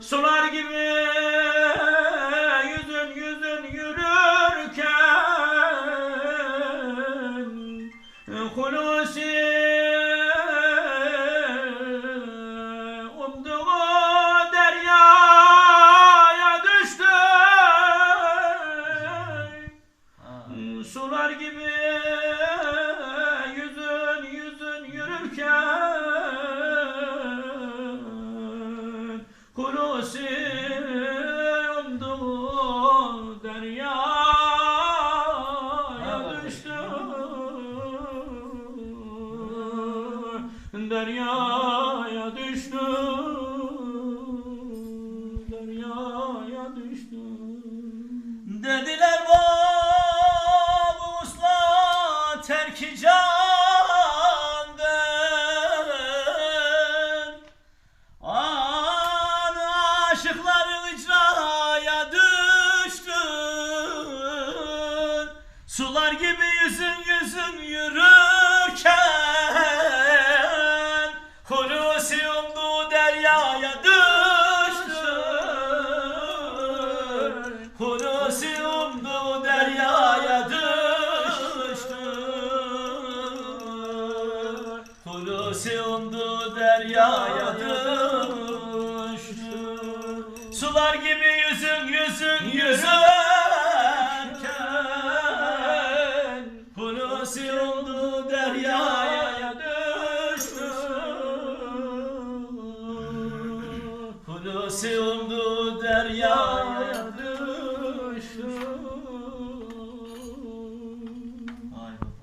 Sular gibi yüzün yüzün yürürken Hulusi Sular gibi Kulusi umdu deryaya düştü. Deryaya düştü. Deryaya düştü. Dediler Sular gibi yüzün yüzün yürürken Hulusi umdu deryaya düştün. Hulusi umdu deryaya düştü Hulusi umdu deryaya düştü Sular gibi yüzün yüzün yüzerken Kudüs'ümdü derya.